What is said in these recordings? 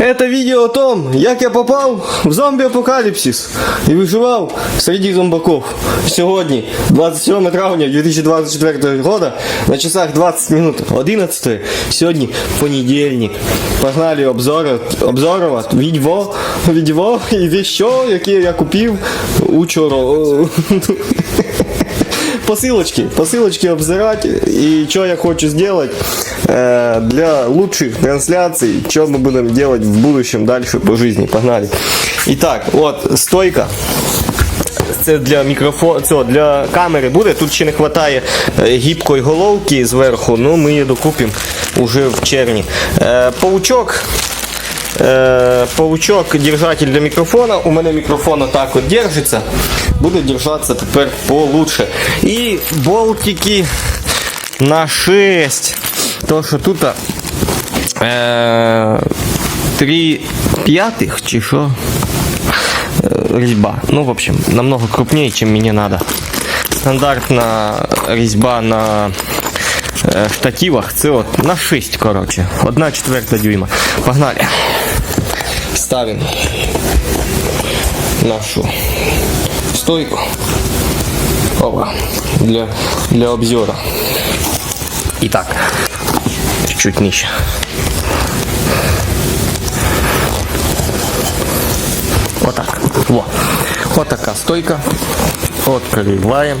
Это видео о том, як я попав в зомбі-апокаліпсис і виживав серед зомбаков. Сьогодні, 27 травня 2024 года, на часах 20 минут 11. Сьогодні понедільник. Погнали обзори, обзорувати відео, відео і віщо, яке я купив учора. посылочки, посылочки обзирать и что я хочу сделать э, для лучших трансляций, что мы будем делать в будущем дальше по жизни. Погнали. Итак, вот стойка. Це для мікрофону, цього, для камери буде. Тут ще не вистачає е, гібкої головки зверху, ну ми її докупимо уже в червні. Е, паучок. Е, паучок, держатель для мікрофона. У мене мікрофон отак от держиться. Буде держатися тепер получше. І болтики на 6. То, що тут е, 3 п'ятих чи що? Э, резьба. Ну, в общем, намного крупнее, чем мне надо. Стандартна резьба на э, штативах. Це от на 6, короче. Одна четверта дюйма. Погнали. Ставим нашу стойку. Опа. Для, для обзора. Итак, чуть-чуть ниже. Вот так. Во. Такая стойка. Открываем.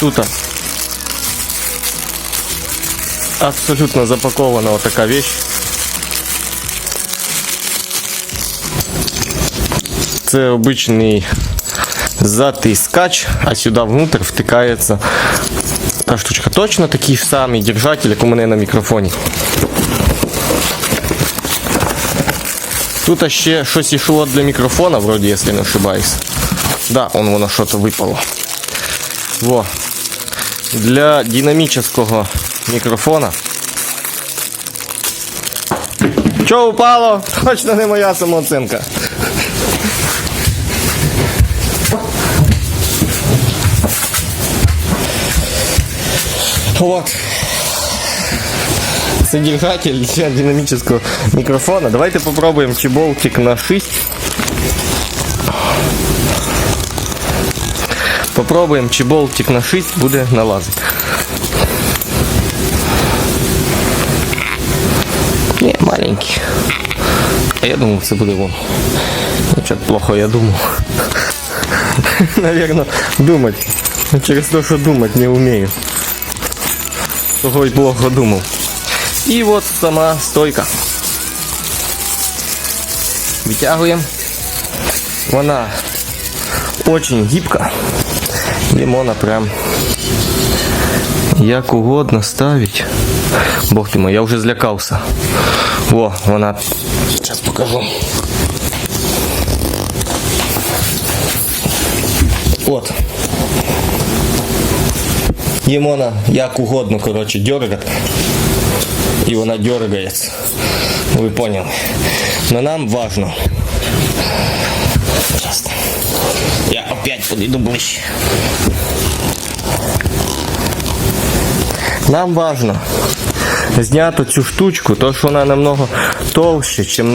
Тут абсолютно запакована вот такая вещь. Це обичний затискач, а сюди внутрь втикається така штучка. Точно такий ж самий держатель, як у мене на мікрофоні. Тут ще щось йшло для мікрофона, вроді, якщо не ошибаюсь. Да, он воно що-то випало. Во. Для динамического мікрофона. Що упало? Точно не моя самооценка. Вот. Содержатель для динамического микрофона. Давайте попробуем чеболтик на 6. Попробуем чеболтик на 6 буде налазить. Не, маленький. А я думал, це буде вон. Ну, что плохо я думал. Наверное, думать. Через то, что думать не умею. Того плохо думал. І от сама стойка. Витягуємо. Вона очень гибка. Лимона прям як угодно ставить. Бог ти мой, я вже злякався. Во, вона. Зараз покажу. От. Їмона як угодно, коротше, дергать. И вона дергается. Вы поняли. Но нам важно. Пожалуйста. Я опять подойду ближче. Нам важно зняти цю штучку, то що вона намного толще, чим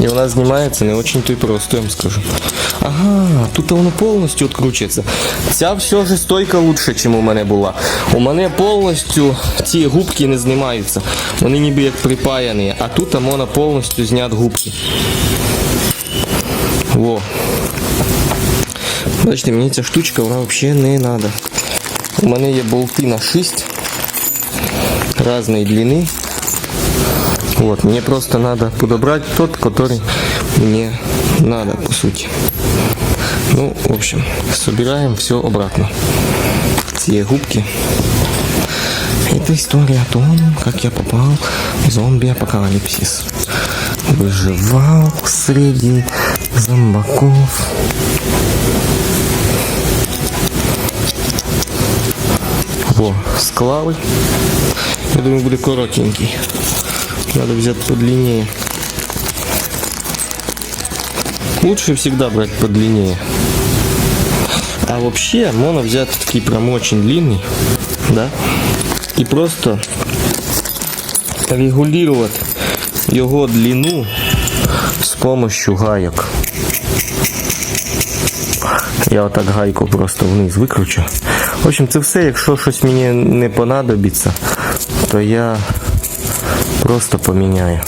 надо. І вона знімається не очень то й просто, я вам скажу. Ага, тут воно повністю відкручується. Ця все ж стойка лучше, ніж у мене була. У мене повністю ці губки не знімаються. Вони ніби як припаяні, а тут можна повністю зняти губки. Во. Бачите, мені ця штучка вона взагалі не треба. У мене є болти на 6 різної длини. Вот, мне просто надо подобрать тот, который мне надо, по сути. Ну, в общем, собираем все обратно. Все губки. Это история о том, как я попал в зомби-апокалипсис. Выживал среди зомбаков. Во, склавы. Я думаю, будет коротенький. Надо взять подлиннее. Лучше всегда брать подлиннее. А вообще, можно взять такой прям очень длинный, да, и просто регулировать его длину с помощью гайок. Я отак гайку просто вниз викручу. В общем, це все, щось мені не понадобиться, то я просто поміняю.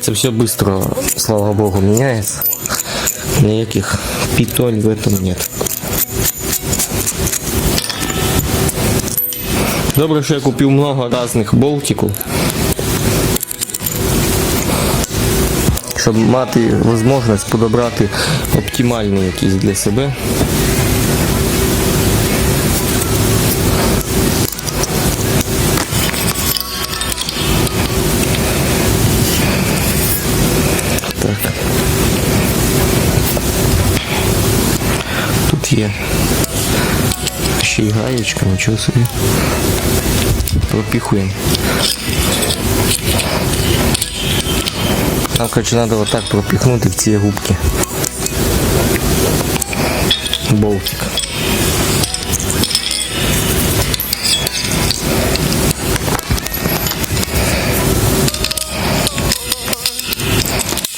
Це все швидко, слава Богу, міняється. Ніяких пітоль в этом нет. Добре, що я купив много різних болтиків. Щоб мати можливість подобрати оптимальний якийсь для себе. ще й гаєчка, нічого собі. Пропіхуємо. Нам, короче, надо вот так пропихнути в ці губки. Болтик.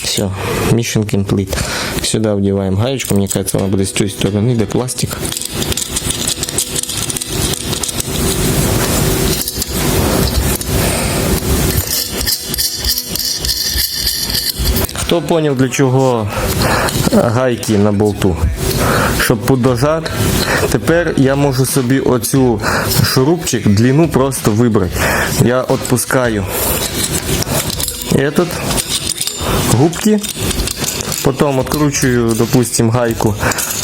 Все, mission complete. Сюда вдеваем гаечку, мне кажется, она будет с той стороны, де пластик. Хто поняв для чого гайки на болту? Щоб подожати. Тепер я можу собі оцю шурупчик длину просто вибрати. Я відпускаю этот губки. Потом откручиваю, допустим, гайку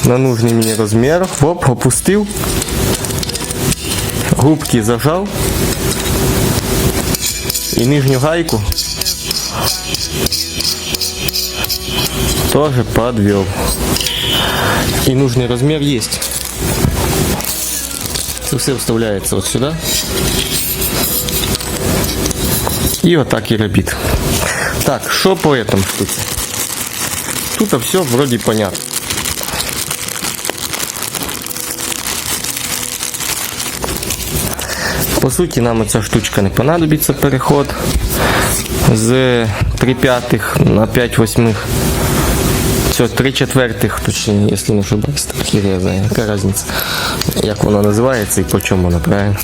на нужный мне размер. Оп, опустил. Губки зажал. И нижнюю гайку тоже подвел. И нужный размер есть. Все вставляется вот сюда. И вот так и робит. Так, что по этому штуке? Тут все вроде понятно. По суті, нам ця штучка не понадобиться переход з 3 п'ятих на 5 восьмих. Все, 3 четвертих, точніше, якщо не ошибаюсь, так я знаю, яка різниця, як воно називається і по чому воно, правильно?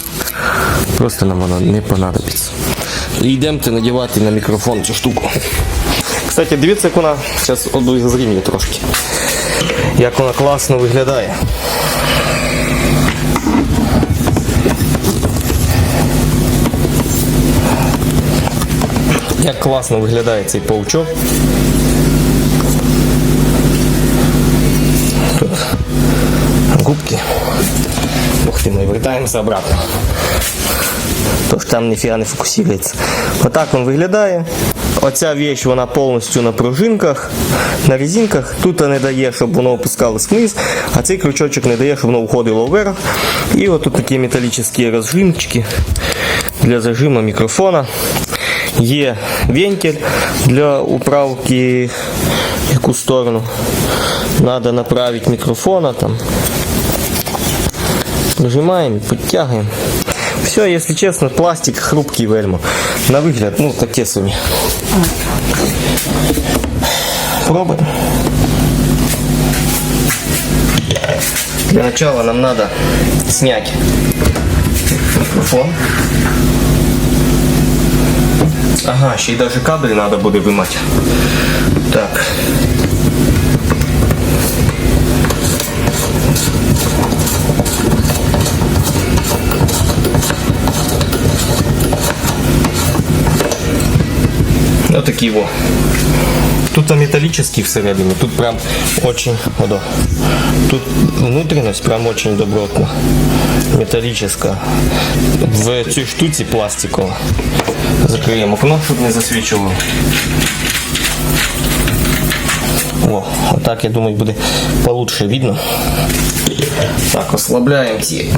Просто нам воно не понадобиться. І йдемте надівати на мікрофон цю штуку. Кстати, дивіться, як вона зараз обозрінює трошки. Як вона класно виглядає. Як класно виглядає цей паучок. ты, мы вертаемся обратно. Тож там ніфіга не фокусується. Отак він виглядає. Оця вещь вона повністю на пружинках, на резинках. Тут не дає, щоб воно опускалось вниз, а цей крючочок не дає, щоб воно уходило вверх. І от тут такі металічні розжимчики для зажиму мікрофона. Є вентиль для управки в яку сторону. Надо направить микрофона там. Нажимаем, подтягиваем. Все, если честно, пластик хрупкий вельмо. На выгляд, ну, таке собі. Пробуем. Для начала нам надо снять микрофон. Ага, ще й даже кабель надо буде вимати. Так. Вот такие вот. Тут там металлический всередині, тут прям очень, одо. Тут внутренность прям очень добротна. Металлическая. В цій штуці пластикова. Закриємо окно, щоб не засвічувало. О, отак, я думаю, буде получше видно. Так, ослабляємо ці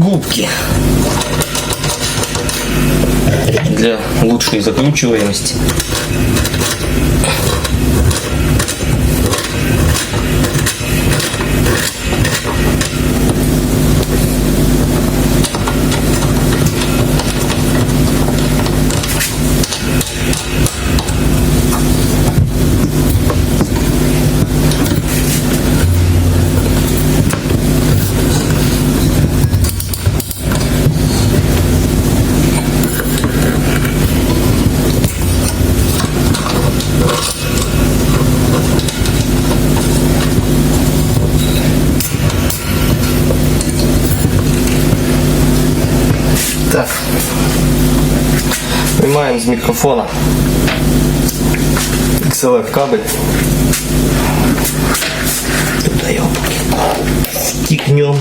губки. для лучшей закручиваемости. Так. Виймаємо з мікрофона XLR кабель. Туди його втікнем.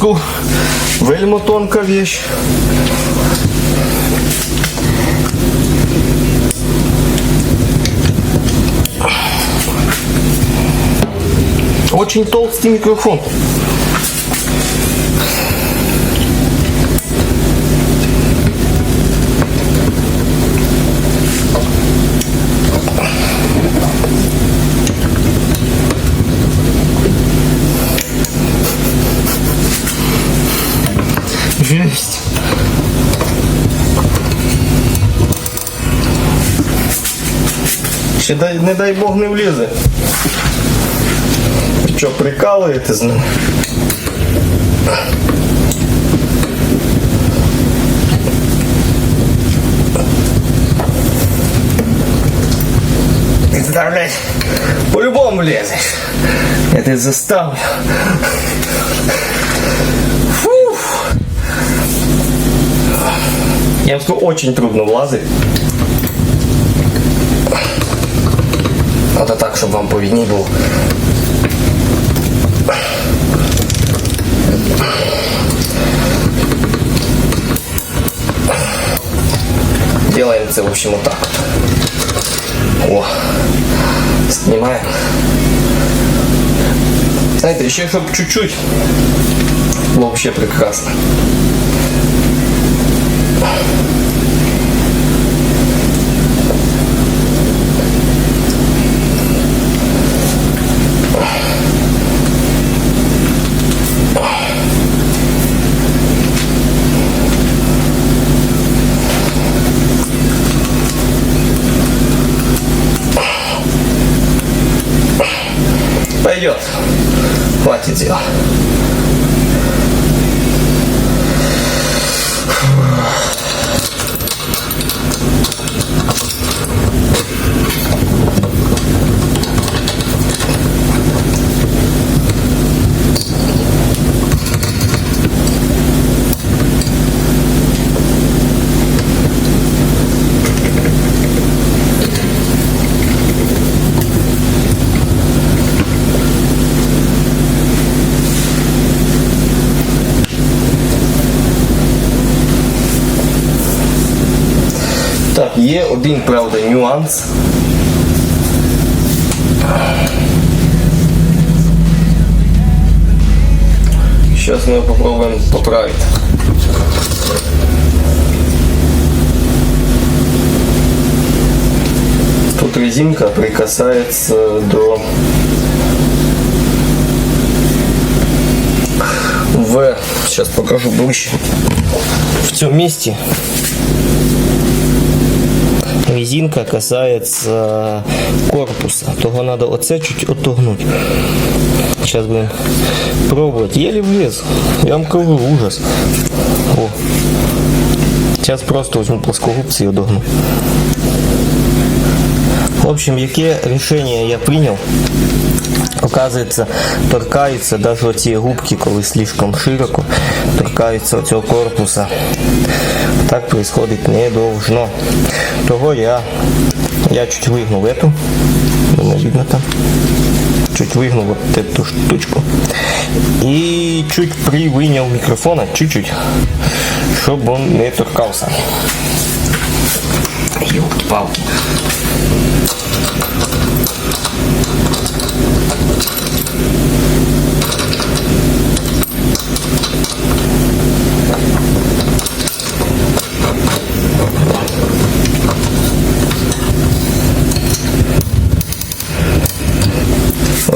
Мозгу вельмо тонка вещь. Очень толстый микрофон. Жесть. Не дай Бог не влізе. Ви Що, прикалуєте з мене? Ти туди, блядь, по-любому лезешь. Я тебе заставлю. Фух. Я вам скажу, очень трудно влазить. Надо так, щоб вам повідні було. Делаем это, в общем, вот так вот. О, снимаем. Знаете, еще чтобы чуть-чуть вообще прекрасно. 诶我操忘 є один, правда, нюанс. Сейчас мы попробуем поправить. Тут резинка прикасается до в сейчас покажу ближче в цьому месте резинка касается корпуса. Того надо оце чуть отогнуть. Сейчас будем пробовать. Еле влез. Я вам кажу, ужас. О. Сейчас просто возьму плоскогубцы и одогну. В общем, яке рішення я прийняв? Оказується, торкаються навіть оці губки, коли слишком широко, торкаються цього корпуса Так происходить не должно. Того я, я чуть вигнув эту, думаю, видно там. Чуть выгнул вот эту штучку. И чуть привынял микрофона, чуть-чуть, чтобы он не торкался. Елки-палки.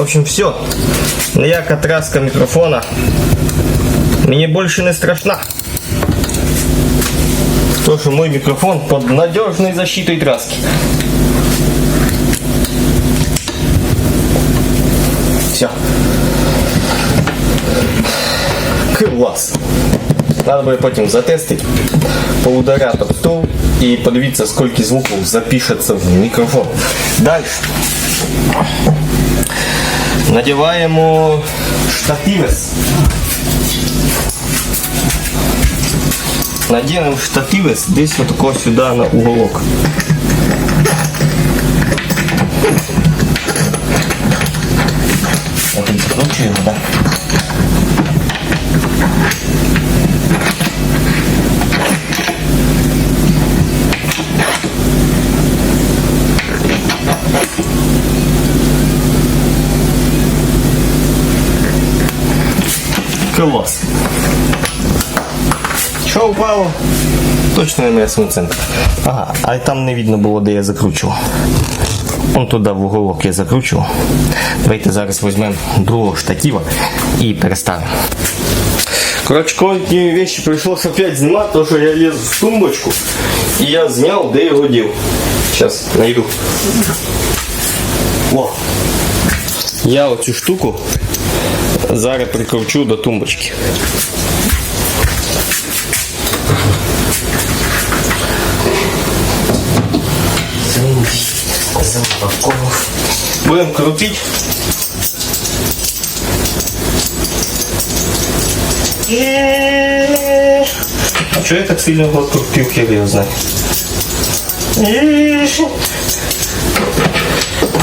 общем, все. Ніяка траска мікрофона. Мені більше не страшна. То, что мой микрофон под надежной защитой траски. Все. Клас. Надо буде потім затестити, поударяти об стол і подивитися, скільки звуків запишеться в мікрофон. Далі. надіваємо штативес. Надінемо штативес десь отако сюда на уголок. Отключу его, да? Класс. Що впало? Точно моя самооценка. Ага, а там не видно було, де я закручував. Он туди в уголок я закручував. Давайте зараз візьмемо другого штатива і переставимо. Короче, кое-какие вещи пришлось опять снимать, потому что я лез в тумбочку и я снял, где его дел. Сейчас найду. О. Я оцю штуку зараз прикручу до тумбочки. Будем крутить. А что я так сильно его крутил, хер его знает.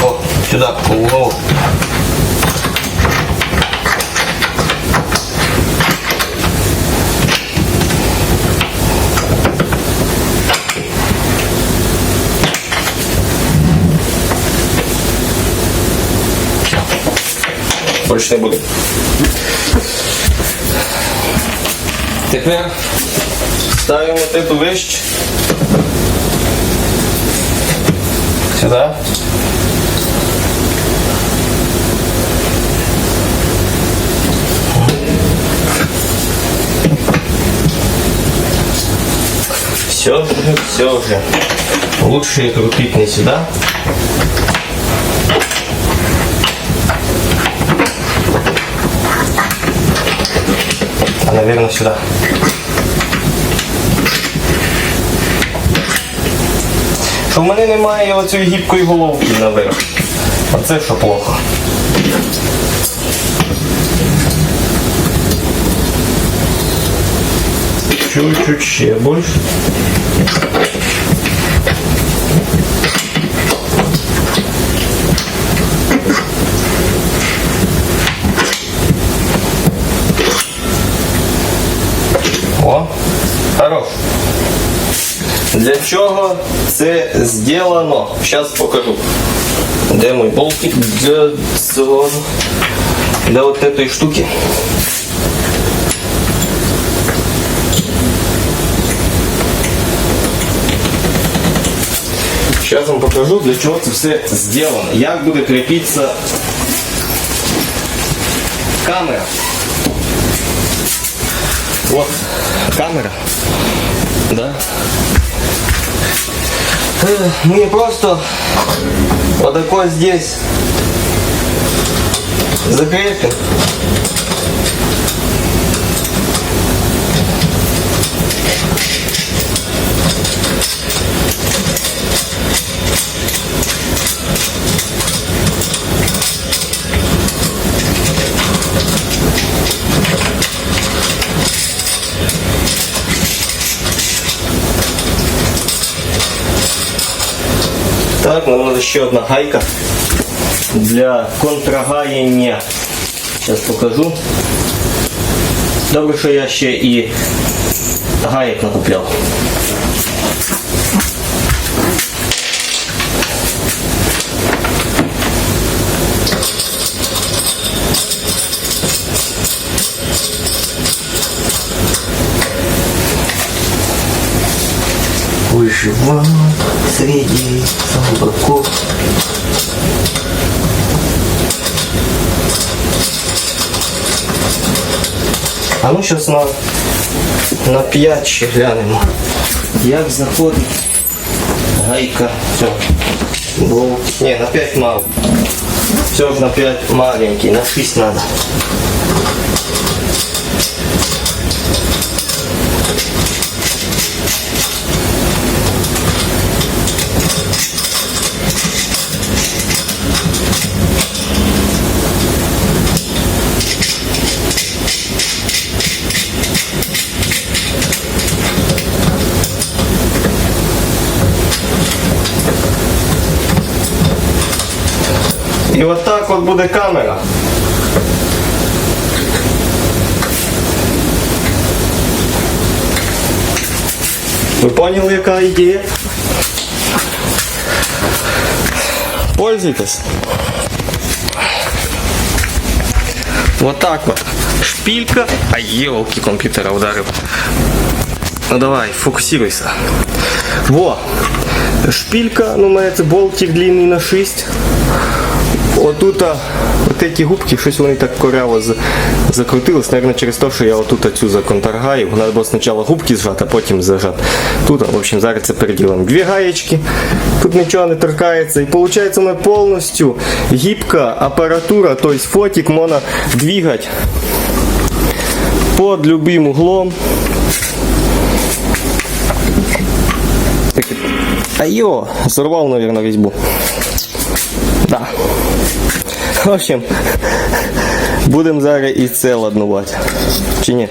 О, сюда, по углу. Буду. Тепер ставимо вот эту вещь сюда. Все, все уже. Лучше крутить не сюда. Наверное, сюда. Що в мене немає оцієї гібкої головки наверх. А це що плохо. Чуть-чуть ще більше. О, хорош. Для чого це зроблено? Зараз покажу. Де мой болтик для цього? Для вот этой штуки. Сейчас вам покажу, для чого це все зроблено. Як буде кріпитися камера. Вот камера. Да. Э, Мне просто вот такой здесь закрепим. Так, нам надо ще одна гайка для контрагаяння. Сейчас покажу. Добре, що я ще і гаєк накупляв. Выживал Сведений, Солбаков. А ну сейчас на на п'ять глянемо. Як заходить гайка. Все. Бо... Ні, на 5 мало. Все на 5 маленький, на 6 треба. І от так от буде камера. Ви поняли, яка ідея? Пользуйтесь. Вот так вот. Шпилька. А елки компьютера ударил. Ну давай, фокусируйся. Во. Шпилька, ну, це болтик длинний на 6. Отут, от ці губки, щось вони так коряво закрутились, наверное, через те, що я отут цю законтаргаю. Надо було спочатку губки зжати, а потім зажати. Тут, в общем, зараз це переділимо. Дві гаєчки, тут нічого не торкається. І виходить, у мене повністю гібка апаратура, тобто фотик можна двигати під любим углом. Айо, сорвал, наверное. Да. В общем, будемо зараз і це ладнувати. Чи ні?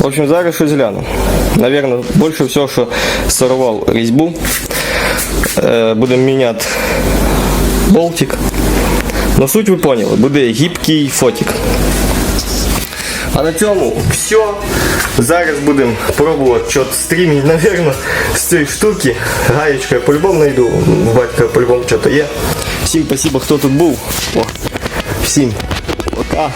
В общем, зараз щось гляну. Наверное, більше всього, що сорвав різьбу. Е, будемо міняти болтик. Но суть ви поняли, буде гібкий фотик. А на цьому все. Зараз будемо пробувати що стрімити, напевно, з цієї штуки. Гаєчку я по-любому знайду. У батька по-любому що-то є. Всім спасибо, хто тут був. О, всім пока.